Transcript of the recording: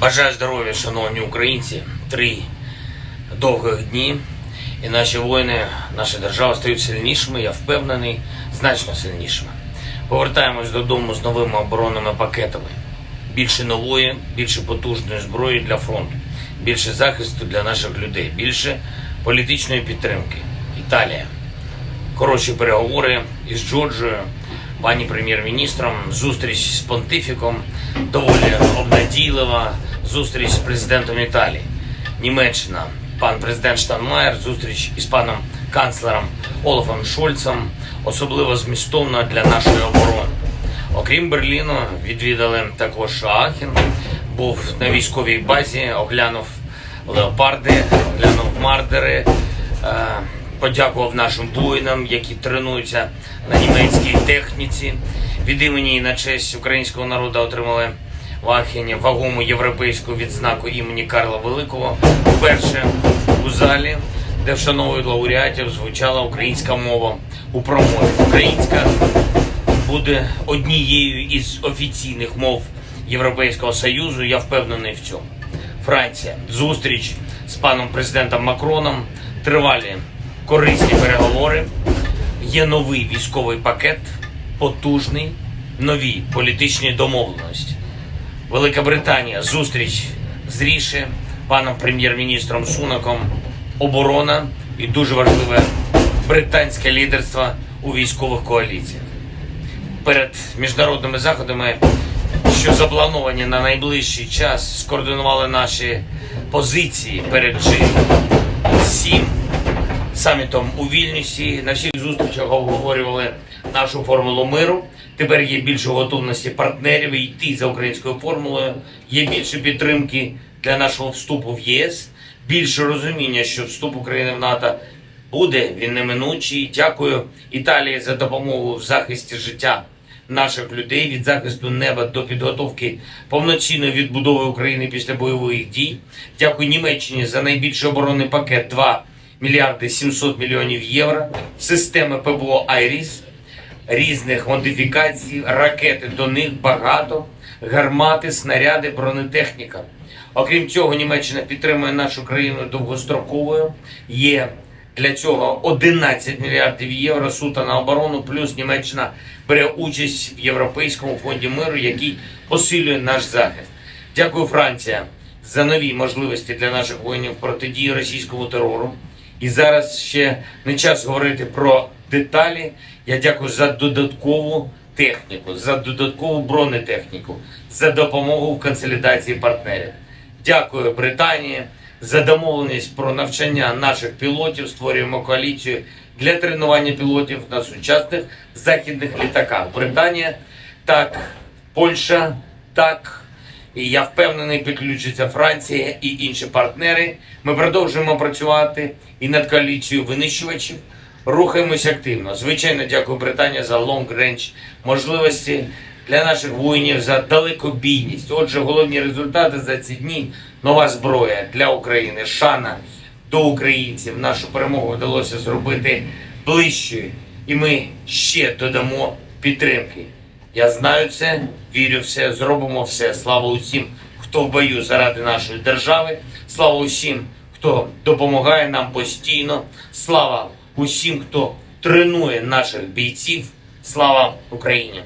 Бажаю здоров'я, шановні українці. Три довгих дні. І наші воїни, наша держава стають сильнішими, я впевнений, значно сильнішими. Повертаємось додому з новими оборонними пакетами. Більше нової, більше потужної зброї для фронту, більше захисту для наших людей, більше політичної підтримки. Італія. Коротші переговори із Джорджією, пані прем'єр-міністром, зустріч з понтифіком, доволі обнадійлива зустріч з президентом Італії. Німеччина, пан президент Штанмаєр, зустріч із паном канцлером Олафом Шольцем, особливо змістовна для нашої оборони. Окрім Берліну, відвідали також Аахен, був на військовій базі, оглянув леопарди, оглянув мардери, е, подякував нашим воїнам, які тренуються на німецькій техніці. Від імені і на честь українського народу отримали в Ахені вагому європейську відзнаку імені Карла Великого. Вперше у залі, де вшановують лауреатів, звучала українська мова у промові. Українська буде однією із офіційних мов Європейського Союзу. Я впевнений в цьому. Франція. Зустріч з паном президентом Макроном. Тривалі корисні переговори. Є новий військовий пакет, потужний, нові політичні домовленості. Велика Британія. Зустріч з Ріше, паном прем'єр-міністром Сунаком. Оборона і дуже важливе британське лідерство у військових коаліціях перед міжнародними заходами, що заплановані на найближчий час, скоординували наші позиції перед G7 самітом у Вільнюсі. На всіх зустрічах обговорювали нашу формулу миру. Тепер є більше готовності партнерів йти за українською формулою. Є більше підтримки для нашого вступу в ЄС, більше розуміння, що вступ України в НАТО буде він неминучий. Дякую Італії за допомогу в захисті життя наших людей від захисту неба до підготовки повноцінної відбудови України після бойових дій. Дякую Німеччині за найбільший оборонний пакет 2 мільярди 700 мільйонів євро. Системи ППО Айріс різних модифікацій, ракети до них багато, гармати, снаряди, бронетехніка. Окрім цього, Німеччина підтримує нашу країну довгостроковою. Є для цього 11 мільярдів євро суто на оборону. Плюс Німеччина бере участь в Європейському фонді миру, який посилює наш захист. Дякую, Франція, за нові можливості для наших воїнів протидії російському терору. І зараз ще не час говорити про деталі. Я дякую за додаткову техніку, за додаткову бронетехніку, за допомогу в консолідації партнерів. Дякую Британії за домовленість про навчання наших пілотів. Створюємо коаліцію для тренування пілотів на сучасних західних літаках. Британія так, Польща так. І я впевнений, підключиться Франція і інші партнери. Ми продовжуємо працювати і над коаліцією винищувачів. Рухаємось активно. Звичайно, дякую Британії за лонг-рейндж можливості для наших воїнів за далекобійність. Отже, головні результати за ці дні нова зброя для України, шана до українців. Нашу перемогу вдалося зробити ближчою, і ми ще додамо підтримки. Я знаю це, вірю в це, зробимо все. Слава усім, хто в бою заради нашої держави. Слава усім, хто допомагає нам постійно. Слава усім, хто тренує наших бійців. Слава Україні!